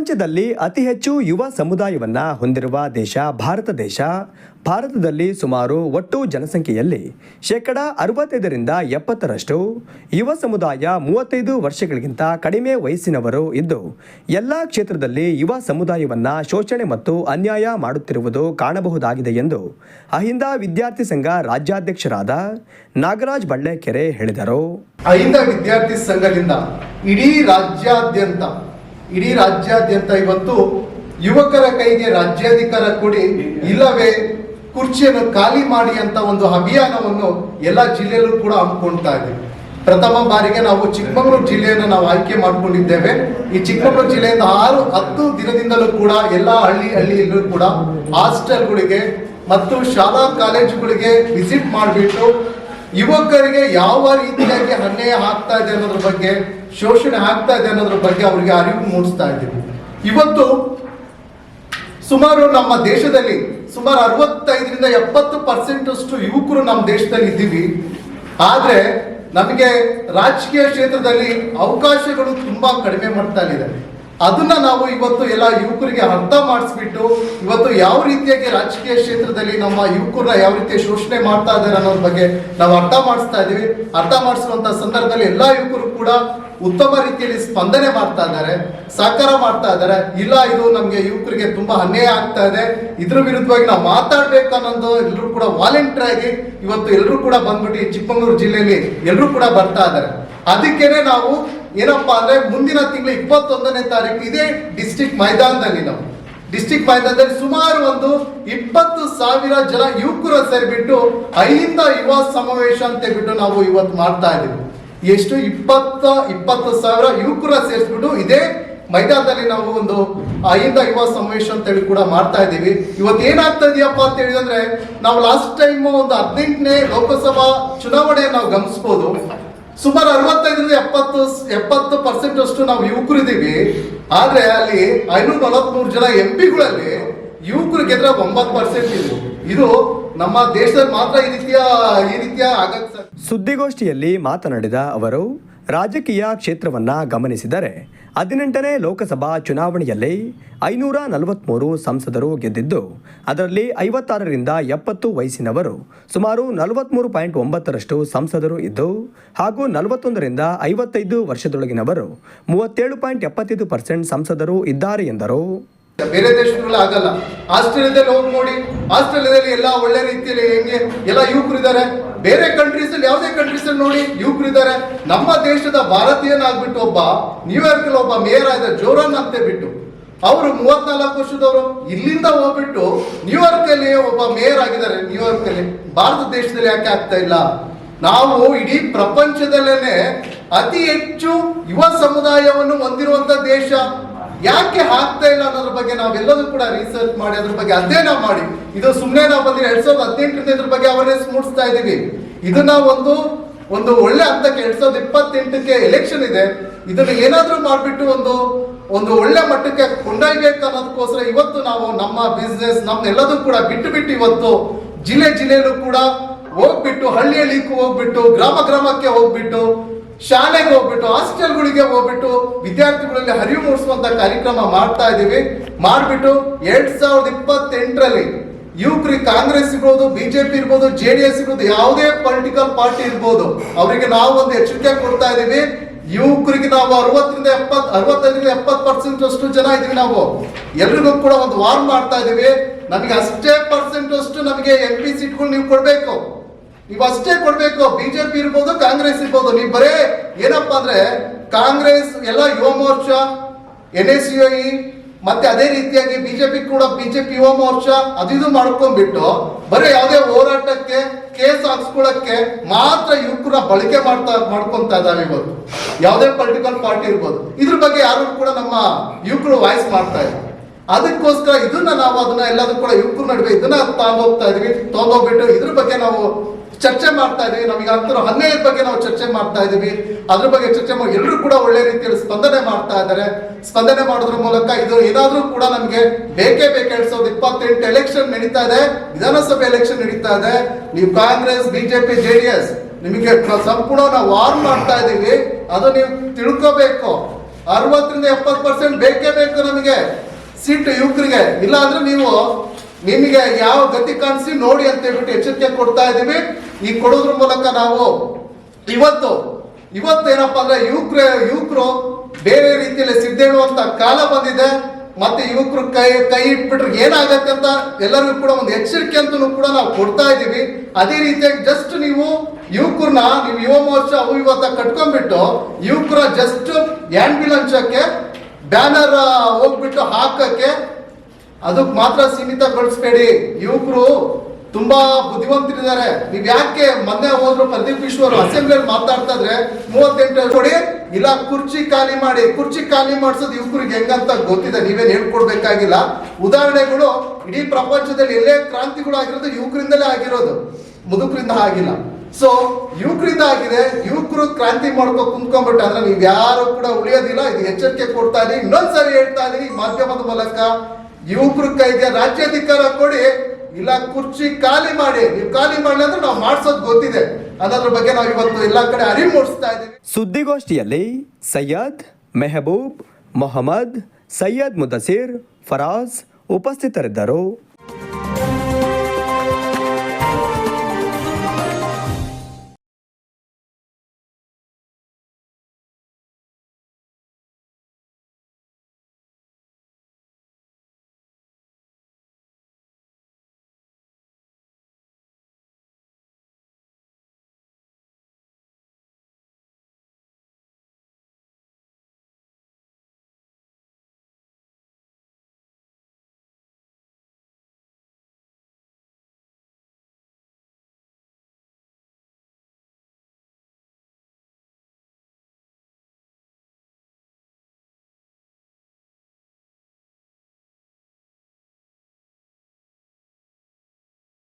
ಪ್ರಪಂಚದಲ್ಲಿ ಅತಿ ಹೆಚ್ಚು ಯುವ ಸಮುದಾಯವನ್ನ ಹೊಂದಿರುವ ದೇಶ ಭಾರತ ದೇಶ. ಭಾರತದಲ್ಲಿ ಸುಮಾರು ಒಟ್ಟು ಜನಸಂಖ್ಯೆಯಲ್ಲಿ ಶೇಕಡ ಅರವತ್ತೈದರಿಂದ ಎಪ್ಪತ್ತರಷ್ಟು ಯುವ ಸಮುದಾಯ ಮೂವತ್ತೈದು ವರ್ಷಗಳಿಗಿಂತ ಕಡಿಮೆ ವಯಸ್ಸಿನವರು ಇದ್ದು, ಎಲ್ಲ ಕ್ಷೇತ್ರದಲ್ಲಿ ಯುವ ಸಮುದಾಯವನ್ನ ಶೋಷಣೆ ಮತ್ತು ಅನ್ಯಾಯ ಮಾಡುತ್ತಿರುವುದು ಕಾಣಬಹುದಾಗಿದೆ ಎಂದು ಅಹಿಂದ ವಿದ್ಯಾರ್ಥಿ ಸಂಘ ರಾಜ್ಯಾಧ್ಯಕ್ಷರಾದ ನಾಗರಾಜ್ ಬಳ್ಳೇಕೆರೆ ಹೇಳಿದರು. ಅಹಿಂದ ವಿದ್ಯಾರ್ಥಿ ಸಂಘದಿಂದ ಇಡೀ ರಾಜ್ಯಾದ್ಯಂತ ಇಡೀ ರಾಜ್ಯಾದ್ಯಂತ ಇವತ್ತು ಯುವಕರ ಕೈಗೆ ರಾಜ್ಯಾಧಿಕಾರ ಕೊಡಿ, ಇಲ್ಲವೇ ಕುರ್ಚಿಯನ್ನು ಖಾಲಿ ಮಾಡಿ ಅಂತ ಒಂದು ಅಭಿಯಾನವನ್ನು ಎಲ್ಲ ಜಿಲ್ಲೆಯಲ್ಲೂ ಕೂಡ ಹಮ್ಮಿಕೊಳ್ತಾ ಇದೆ. ಪ್ರಥಮ ಬಾರಿಗೆ ನಾವು ಚಿಕ್ಕಮಗಳೂರು ಜಿಲ್ಲೆಯನ್ನು ನಾವು ಆಯ್ಕೆ ಮಾಡಿಕೊಂಡಿದ್ದೇವೆ. ಈ ಚಿಕ್ಕಮಗಳೂರು ಜಿಲ್ಲೆಯಿಂದ ಆರು, ಹತ್ತು ದಿನದಿಂದಲೂ ಕೂಡ ಎಲ್ಲ ಹಳ್ಳಿ ಹಳ್ಳಿಯಲ್ಲೂ ಕೂಡ ಹಾಸ್ಟೆಲ್ಗಳಿಗೆ ಮತ್ತು ಶಾಲಾ ಕಾಲೇಜುಗಳಿಗೆ ವಿಸಿಟ್ ಮಾಡಿಬಿಟ್ಟು ಯುವಕರಿಗೆ ಯಾವ ರೀತಿಯಾಗಿ ಅನ್ಯಾಯ ಆಗ್ತಾ ಇದೆ ಅನ್ನೋದ್ರ ಬಗ್ಗೆ ಶೋಷಣೆ ಆಗ್ತಾ ಇದೆ ಅನ್ನೋದ್ರ ಬಗ್ಗೆ ಅವರಿಗೆ ಅರಿವು ಮೂಡಿಸ್ತಾ ಇದ್ದೀವಿ. ಇವತ್ತು ಸುಮಾರು ನಮ್ಮ ದೇಶದಲ್ಲಿ ಸುಮಾರು ಅರವತ್ತೈದರಿಂದ ಎಪ್ಪತ್ತು ಪರ್ಸೆಂಟ್ ಅಷ್ಟು ಯುವಕರು ನಮ್ಮ ದೇಶದಲ್ಲಿ ಇದ್ದೀವಿ. ಆದರೆ ನಮಗೆ ರಾಜಕೀಯ ಕ್ಷೇತ್ರದಲ್ಲಿ ಅವಕಾಶಗಳು ತುಂಬಾ ಕಡಿಮೆ ಮಟ್ಟದಲ್ಲಿದೆ ಅದನ್ನ ನಾವು ಇವತ್ತು ಎಲ್ಲ ಯುವಕರಿಗೆ ಅರ್ಥ ಮಾಡಿಸ್ಬಿಟ್ಟು ಇವತ್ತು ಯಾವ ರೀತಿಯಾಗಿ ರಾಜಕೀಯ ಕ್ಷೇತ್ರದಲ್ಲಿ ನಮ್ಮ ಯುವಕರನ್ನ ಯಾವ ರೀತಿ ಶೋಷಣೆ ಮಾಡ್ತಾ ಇದ್ದಾರೆ ಅನ್ನೋದ್ರ ಬಗ್ಗೆ ನಾವು ಅರ್ಥ ಮಾಡಿಸ್ತಾ ಇದ್ದೀವಿ. ಅರ್ಥ ಮಾಡಿಸುವಂತ ಸಂದರ್ಭದಲ್ಲಿ ಎಲ್ಲಾ ಯುವಕರು ಕೂಡ ಉತ್ತಮ ರೀತಿಯಲ್ಲಿ ಸ್ಪಂದನೆ ಮಾಡ್ತಾ ಇದ್ದಾರೆ, ಸಹಕಾರ ಮಾಡ್ತಾ ಇದ್ದಾರೆ. ಇಲ್ಲ, ಇದು ನಮಗೆ ಯುವಕರಿಗೆ ತುಂಬಾ ಅನ್ಯಾಯ ಆಗ್ತಾ ಇದೆ. ಇದ್ರ ವಿರುದ್ಧವಾಗಿ ನಾವು ಮಾತಾಡ್ಬೇಕು ಅನ್ನೋದು ಎಲ್ಲರೂ ಕೂಡ ವಾಲಂಟಿಯರ್ ಆಗಿ ಇವತ್ತು ಎಲ್ಲರೂ ಕೂಡ ಬಂದ್ಬಿಟ್ಟು ಚಿಕ್ಕಮಗಳೂರು ಜಿಲ್ಲೆಯಲ್ಲಿ ಎಲ್ಲರೂ ಕೂಡ ಬರ್ತಾ ಇದ್ದಾರೆ. ಅದಕ್ಕೇನೆ ನಾವು ಏನಪ್ಪಾ ಅಂದ್ರೆ ಮುಂದಿನ ತಿಂಗಳು ಇಪ್ಪತ್ತೊಂದನೇ ತಾರೀಕು ಇದೇ ಡಿಸ್ಟಿಕ್ ಮೈದಾನದಲ್ಲಿ ನಾವು. ಡಿಸ್ಟಿಕ್ ಮೈದಾನದಲ್ಲಿ ಸುಮಾರು ಒಂದು ಇಪ್ಪತ್ತು ಸಾವಿರ ಜನ ಯುವಕರು ಸೇರಿಬಿಟ್ಟು ಅಹಿಂದ ಯುವ ಸಮಾವೇಶ ಅಂತ ಹೇಳ್ಬಿಟ್ಟು ನಾವು ಇವತ್ತು ಮಾಡ್ತಾ ಇದೀವಿ ಎಷ್ಟು ಇಪ್ಪತ್ತ, ಇಪ್ಪತ್ತು ಸಾವಿರ ಯುವಕರ ಸೇರಿಸ್ಬಿಟ್ಟು ಇದೇ ಮೈದಾನದಲ್ಲಿ ನಾವು ಒಂದು ಅಹಿಂದ ಯುವ ಸಮಾವೇಶ ಅಂತ ಹೇಳಿ ಕೂಡ ಮಾಡ್ತಾ ಇದ್ದೀವಿ. ಇವತ್ತು ಏನಾಗ್ತಾ ಇದೆಯಪ್ಪ ಅಂತ ಹೇಳಿದ್ರೆ ನಾವು ಲಾಸ್ಟ್ ಟೈಮ್ ಒಂದು ಹದಿನೆಂಟನೇ ಲೋಕಸಭಾ ಚುನಾವಣೆ ನಾವು ಗಮನಿಸ್ಬೋದು. ಸುಮಾರು ಅರವತ್ತೈದರಿಂದ ಎಪ್ಪತ್ತು ಎಪ್ಪತ್ತು ಪರ್ಸೆಂಟ್ ಅಷ್ಟು ನಾವು ಯುವಕರು ಇದ್ದೀವಿ ಆದ್ರೆ ಅಲ್ಲಿ ಐನೂರ ನಲವತ್ಮೂರು ಜನ ಎಂ ಪಿಗಳಲ್ಲಿ ಯುವಕರು ಗೆದ್ರೆ ಒಂಬತ್ತು ಪರ್ಸೆಂಟ್ ಇದು ಇದು ನಮ್ಮ ದೇಶದಲ್ಲಿ ಮಾತ್ರ ಈ ರೀತಿಯ ಈ ರೀತಿಯ ಸಾಧ್ಯ. ಸುದ್ದಿಗೋಷ್ಠಿಯಲ್ಲಿ ಮಾತನಾಡಿದ ಅವರು, ರಾಜಕೀಯ ಕ್ಷೇತ್ರವನ್ನು ಗಮನಿಸಿದರೆ ಹದಿನೆಂಟನೇ ಲೋಕಸಭಾ ಚುನಾವಣೆಯಲ್ಲಿ ಐನೂರ ನಲವತ್ತ್ಮೂರು ಸಂಸದರು ಗೆದ್ದಿದ್ದು, ಅದರಲ್ಲಿ ಐವತ್ತಾರರಿಂದ ಎಪ್ಪತ್ತು ವಯಸ್ಸಿನವರು ಸುಮಾರು ನಲವತ್ತ್ಮೂರು ಪಾಯಿಂಟ್ ಒಂಬತ್ತರಷ್ಟು ಸಂಸದರು ಇದ್ದು, ಹಾಗೂ ನಲವತ್ತೊಂದರಿಂದ ಐವತ್ತೈದು ವರ್ಷದೊಳಗಿನವರು ಮೂವತ್ತೇಳು ಪಾಯಿಂಟ್ ಎಪ್ಪತ್ತೈದು ಪರ್ಸೆಂಟ್ ಸಂಸದರು ಇದ್ದಾರೆ ಎಂದರು. ಬೇರೆ ದೇಶಗಳಲ್ಲಿ ಆಗಲ್ಲ. ಆಸ್ಟ್ರೇಲಿಯಾದಲ್ಲಿ ಹೋಗಿ ನೋಡಿ. ಆಸ್ಟ್ರೇಲಿಯಾದಲ್ಲಿ ಎಲ್ಲ ಒಳ್ಳೆ ರೀತಿಯಲ್ಲಿ ಹೆಂಗೆ ಎಲ್ಲ ಯುವಕರು ಇದ್ದಾರೆ. ಬೇರೆ ಕಂಟ್ರೀಸ್ ಅಲ್ಲಿ ಯಾವುದೇ ಕಂಟ್ರೀಸ್ ಅಲ್ಲಿ ನೋಡಿ ಯುವಕರು ಇದ್ದಾರೆ. ನಮ್ಮ ದೇಶದ ಭಾರತೀಯನಾಗ್ಬಿಟ್ಟು ಒಬ್ಬ ನ್ಯೂಯಾರ್ಕ್ ಅಲ್ಲಿ ಒಬ್ಬ ಮೇಯರ್ ಆದ ಜೋರನ್ ಆಗ್ತೇ ಬಿಟ್ಟು, ಅವರು ಮೂವತ್ನಾಲ್ಕು ವರ್ಷದವರು ಇಲ್ಲಿಂದ ಹೋಗ್ಬಿಟ್ಟು ನ್ಯೂಯಾರ್ಕ್ ಅಲ್ಲಿ ಒಬ್ಬ ಮೇಯರ್ ಆಗಿದ್ದಾರೆ. ನ್ಯೂಯಾರ್ಕ್ ಅಲ್ಲಿ ಭಾರತ ದೇಶದಲ್ಲಿ ಯಾಕೆ ಆಗ್ತಾ ಇಲ್ಲ? ನಾವು ಇಡೀ ಪ್ರಪಂಚದಲ್ಲೇನೆ ಅತಿ ಹೆಚ್ಚು ಯುವ ಸಮುದಾಯವನ್ನು ಹೊಂದಿರುವಂತ ದೇಶ. ಯಾಕೆ ಆಗ್ತಾ ಇಲ್ಲ ಅನ್ನೋದ್ರ ಬಗ್ಗೆ ನಾವೆಲ್ಲರೂ ಕೂಡ ರಿಸರ್ಚ್ ಮಾಡಿ, ಅದ್ರ ಬಗ್ಗೆ ಅಧ್ಯಯನ ಮಾಡಿ. ಇದು ಸುಮ್ಮನೆ ನಾವು ಬಂದ್ರೆ ಎರಡ್ ಸಾವಿರದ ಹದಿನೆಂಟರಿಂದ ಇದ್ರ ಬಗ್ಗೆ ಅವೇರ್ನೆಸ್ ಮೂಡಿಸ್ತಾ ಇದೀವಿ ಇದನ್ನ ಒಂದು ಒಂದು ಒಳ್ಳೆ ಹಂತಕ್ಕೆ ಎರಡ್ ಸಾವಿರದ ಇಪ್ಪತ್ತೆಂಟಕ್ಕೆ ಎಲೆಕ್ಷನ್ ಇದೆ. ಇದನ್ನ ಏನಾದರೂ ಮಾಡಿಬಿಟ್ಟು ಒಂದು ಒಂದು ಒಳ್ಳೆ ಮಟ್ಟಕ್ಕೆ ಕೊಂಡೊಯ್ಬೇಕು ಅನ್ನೋದಕ್ಕೋಸ್ಕರ ಇವತ್ತು ನಾವು ನಮ್ಮ ಬಿಸ್ನೆಸ್ ನಮ್ನೆಲ್ಲದೂ ಕೂಡ ಬಿಟ್ಟು ಬಿಟ್ಟು ಇವತ್ತು ಜಿಲ್ಲೆ ಜಿಲ್ಲೆಯಲ್ಲೂ ಕೂಡ ಹೋಗ್ಬಿಟ್ಟು ಹಳ್ಳಿ ಹಳ್ಳಿಗೂ ಹೋಗ್ಬಿಟ್ಟು, ಗ್ರಾಮ ಗ್ರಾಮಕ್ಕೆ ಹೋಗ್ಬಿಟ್ಟು ಶಾಲೆಗೆ ಹೋಗ್ಬಿಟ್ಟು ಹಾಸ್ಟೆಲ್ಗಳಿಗೆ ಹೋಗ್ಬಿಟ್ಟು, ವಿದ್ಯಾರ್ಥಿಗಳಲ್ಲಿ ಅರಿವು ಮೂಡಿಸುವಂತ ಕಾರ್ಯಕ್ರಮ ಮಾಡ್ತಾ ಇದೀವಿ ಮಾಡ್ಬಿಟ್ಟು ಎರಡ್ ಸಾವಿರದ ಇಪ್ಪತ್ತೆಂಟರಲ್ಲಿ ಯುವಕರಿ ಕಾಂಗ್ರೆಸ್ ಇರ್ಬೋದು, ಬಿಜೆಪಿ ಇರ್ಬೋದು, ಜೆ ಡಿ ಎಸ್ ಇರ್ಬೋದು, ಯಾವುದೇ ಪೊಲಿಟಿಕಲ್ ಪಾರ್ಟಿ ಇರ್ಬೋದು, ಅವರಿಗೆ ನಾವು ಒಂದು ಎಚ್ಚರಿಕೆ ಕೊಡ್ತಾ ಇದೀವಿ ಯುವಕರಿಗೆ ನಾವು ಅರವತ್ತರಿಂದ ಎಪ್ಪತ್, ಅರವತ್ತೈದರಿಂದ ಎಪ್ಪತ್ತು ಪರ್ಸೆಂಟ್ ಅಷ್ಟು ಜನ ಇದೀವಿ ನಾವು. ಎಲ್ರಿಗೂ ಕೂಡ ಒಂದು ವಾರ್ ಮಾಡ್ತಾ ಇದೀವಿ ನಮಗೆ ಅಷ್ಟೇ ಪರ್ಸೆಂಟ್ ಅಷ್ಟು ನಮಗೆ ಎಂ ಪಿ ಸೀಟ್ಗಳು ನೀವು ಕೊಡ್ಬೇಕು. ನೀವು ಅಷ್ಟೇ ಕೊಡ್ಬೇಕು, ಬಿಜೆಪಿ ಇರ್ಬೋದು, ಕಾಂಗ್ರೆಸ್ ಇರ್ಬೋದು. ನೀವು ಬರೇ ಏನಪ್ಪಾ ಅಂದ್ರೆ ಕಾಂಗ್ರೆಸ್, ಎಲ್ಲ ಯುವ ಮೋರ್ಚಾ, ಎನ್ ಎಸ್ ಯು ಐ, ಮತ್ತೆ ಅದೇ ರೀತಿಯಾಗಿ ಬಿಜೆಪಿ ಕೂಡ ಬಿಜೆಪಿ ಯುವ ಮೋರ್ಚಾ, ಅದು ಇದು ಮಾಡ್ಕೊಂಡ್ಬಿಟ್ಟು ಬರೀ ಯಾವುದೇ ಹೋರಾಟಕ್ಕೆ, ಕೇಸ್ ಹಾಕ್ಸ್ಕೊಳಕ್ಕೆ ಮಾತ್ರ ಯುವಕರ ಬಳಕೆ ಮಾಡ್ತಾ, ಮಾಡ್ಕೊಂತ ಇದಾವೆ ಇವತ್ತು. ಯಾವುದೇ ಪೊಲಿಟಿಕಲ್ ಪಾರ್ಟಿ ಇರ್ಬೋದು. ಇದ್ರ ಬಗ್ಗೆ ಯಾರು ಕೂಡ ನಮ್ಮ ಯುವಕರು ವಾಯ್ಸ್ ಮಾಡ್ತಾ ಇಲ್ಲ. ಅದಕ್ಕೋಸ್ಕರ ಇದನ್ನ ನಾವು ಅದನ್ನ ಎಲ್ಲದೂ ಕೂಡ ಯುವಕರ ನಡುವೆ ಇದನ್ನ ತಗೊಂಡೋಗ್ತಾ ಇದೀವಿ. ತಗೊಂಡೋಗ್ಬಿಟ್ಟು ಇದ್ರ ಬಗ್ಗೆ ನಾವು ಚರ್ಚೆ ಮಾಡ್ತಾ ಇದೀವಿ. ನಮಗೆ ಆಗ್ತಿರೋ ಅನ್ಯಾಯದ ಬಗ್ಗೆ ನಾವು ಚರ್ಚೆ ಮಾಡ್ತಾ ಇದೀವಿ. ಅದ್ರ ಬಗ್ಗೆ ಚರ್ಚೆ ಮಾಡಿ ಎಲ್ಲರೂ ಕೂಡ ಒಳ್ಳೆ ರೀತಿಯಲ್ಲಿ ಸ್ಪಂದನೆ ಮಾಡ್ತಾ ಇದ್ದಾರೆ. ಸ್ಪಂದನೆ ಮಾಡೋದ್ರ ಮೂಲಕ ಇದು ಏನಾದರೂ ಕೂಡ ನಮಗೆ ಬೇಕೇ ಬೇಕು. ಎರಡ್ ಸಾವಿರದ ಇಪ್ಪತ್ತೆಂಟು ಎಲೆಕ್ಷನ್ ನಡೀತಾ ಇದೆ. ವಿಧಾನಸಭೆ ಎಲೆಕ್ಷನ್ ನಡೀತಾ ಇದೆ. ನೀವು Congress, BJP, J D S ನಿಮಗೆ ಸಂಪೂರ್ಣ ನಾವು ವಾರ್ ಮಾಡ್ತಾ ಇದೀವಿ. ಅದು ನೀವು ತಿಳ್ಕೋಬೇಕು. ಅರವತ್ತರಿಂದ ಎಪ್ಪತ್ತು ಪರ್ಸೆಂಟ್ ಬೇಕೇ ಬೇಕು ನಮಗೆ. ಸೀಟ್ ಯುವಕರಿಗೆ. ಇಲ್ಲ ಅಂದ್ರೆ ನೀವು ನಿಮಗೆ ಯಾವ ಗತಿ ಕಾಣಿಸಿ ನೋಡಿ ಅಂತ ಹೇಳ್ಬಿಟ್ಟು ಎಚ್ಚರಿಕೆ ಕೊಡ್ತಾ ಇದೀವಿ. ಈ ಕೊಡೋದ್ರ ಮೂಲಕ ನಾವು ಇವತ್ತು ಇವತ್ತು ಏನಪ್ಪಾ ಅಂದ್ರೆ ಯುವಕರು ಯುವಕರು ಬೇರೆ ರೀತಿಯಲ್ಲಿ ಸಿದ್ದೇಳುವಂತ ಕಾಲ ಬಂದಿದೆ. ಮತ್ತೆ ಯುವಕರು ಕೈ ಕೈ ಇಟ್ಬಿಟ್ರೆ ಏನಾಗತ್ತೆ ಅಂತ ಎಲ್ಲರಿಗೂ ಕೂಡ ಒಂದು ಎಚ್ಚರಿಕೆ ಅಂತ ಕೂಡ ನಾವು ಕೊಡ್ತಾ ಇದೀವಿ ಅದೇ ರೀತಿಯಾಗಿ ಜಸ್ಟ್ ನೀವು ಯುವಕರನ್ನ ನೀವು ಯುವ ಮೋರ್ಚಾ, ಅವು ಇವತ್ತ ಕಟ್ಕೊಂಡ್ಬಿಟ್ಟು ಯುವಕರ ಜಸ್ಟ್ ಬಿಲ್ ಬ್ಯಾನರ್ ಹೋಗ್ಬಿಟ್ಟು ಹಾಕಕ್ಕೆ, ಅದಕ್ಕೆ ಮಾತ್ರ ಸೀಮಿತಗೊಳಿಸ್ಬೇಡಿ. ಯುವಕರು ತುಂಬಾ ಬುದ್ಧಿವಂತರಿದ್ದಾರೆ. ನೀವ್ ಯಾಕೆ ಮೊನ್ನೆ ಹೋದ್ರು ಪ್ರದೀಪ್ ಈಶ್ವರ್ ಅಸೆಂಬ್ಲಿಯಲ್ಲಿ ಮಾತಾಡ್ತಾ ಇದ್ರೆ ಮೂವತ್ತೆಂಟು ಕೊಡಿ, ಇಲ್ಲ ಕುರ್ಚಿ ಖಾಲಿ ಮಾಡಿ, ಕುರ್ಚಿ ಖಾಲಿ ಮಾಡಿಸೋದು ಯುವಕರಿಗೆ ಹೆಂಗಂತ ಗೊತ್ತಿದೆ, ನೀವೇನ್ ಹೇಳ್ಕೊಡ್ಬೇಕಾಗಿಲ್ಲ. ಉದಾಹರಣೆಗಳು, ಇಡೀ ಪ್ರಪಂಚದಲ್ಲಿ ಎಲ್ಲೇ ಕ್ರಾಂತಿಗಳು ಆಗಿರೋದು ಯುವಕರಿಂದಲೇ ಆಗಿರೋದು. ಮುದುಕರಿಂದ ಆಗಿಲ್ಲ. ಸೊ ಯುವಕರಿಂದ ಆಗಿದೆ, ಯುವಕರು ಕ್ರಾಂತಿ ಮಾಡ್ಕೊ ಕುಂತ್ಕೊಂಡ್ಬಿಟ್ಟು ಅಂದ್ರೆ ನೀವ್ ಯಾರು ಕೂಡ ಉಳಿಯೋದಿಲ್ಲ, ಇದು ಎಚ್ಚರಿಕೆ ಕೊಡ್ತಾ ಇದೀನಿ ಇನ್ನೊಂದ್ಸರಿ ಹೇಳ್ತಾ ಇದೀನಿ ಮಾಧ್ಯಮದ ಮೂಲಕ, ಯುವಕರ ಕೈಗೆ ರಾಜ್ಯಾಧಿಕಾರ ಕೊಡಿ. ಇಲ್ಲ ಕುರ್ಚಿ ಖಾಲಿ ಮಾಡಿ, ನೀವು ಖಾಲಿ ಮಾಡಿ ಅಂದ್ರೆ ನಾವು ಮಾಡ್ಸೋದು ಗೊತ್ತಿದೆ. ಅನ್ನೋದ್ರ ಬಗ್ಗೆ ನಾವು ಇವತ್ತು ಎಲ್ಲ ಕಡೆ ಅರಿವು ಮೂಡಿಸ್ತಾ ಇದೀವಿ ಸುದ್ದಿಗೋಷ್ಠಿಯಲ್ಲಿ ಸೈಯದ್ ಮೆಹಬೂಬ್ ಮೊಹಮ್ಮದ್ ಸೈಯದ್ ಮುದಸಿರ್ ಫರಾಜ್ ಉಪಸ್ಥಿತರಿದ್ದರು.